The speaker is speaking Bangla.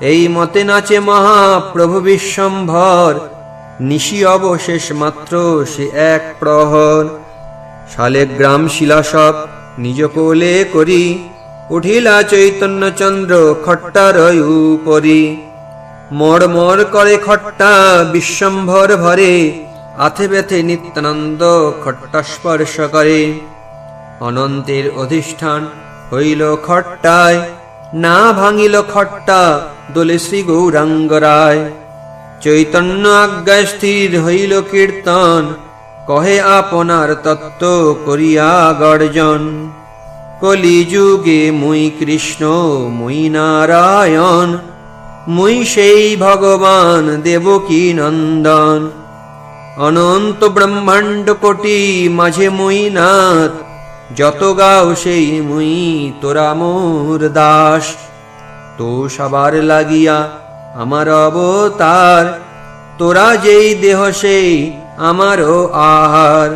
এই মতে নাচে মহাপ্রভু বিশ্বম্ভর। নিশি অবশেষ মাত্র সে এক প্রহর। শালেগ্রাম শিলাসব নিজ কোলে করি, উঠিলা চৈতন্য চন্দ্র খট্টার উপরি। মর মর করে খট্টা বিশ্বম্ভর ভরে, আথে ব্যথে নিত্যানন্দ খট্টা স্পর্শ করে। অনন্তের অধিষ্ঠান হইল খট্টায়, না ভাঙিল খট্টা দোলে শ্রী গৌরাঙ্গ রায়। চৈতন্য আজ্ঞায় স্থির হইল কীর্তন, কহে আপনার তত্ত্ব করিয়া গর্জন। কলিযুগে মুই কৃষ্ণ, মুই নারায়ণ, মুই সেই ভগবান দেবকী নন্দন। অনন্ত ব্রহ্মাণ্ড কোটি মাঝে মুই নাথ, যত গাও সেই মুই তোরা মোর দাস। তো সবার লাগিয়া আমার অবতার তোরা যেই দেহ সেই আমারও আহার।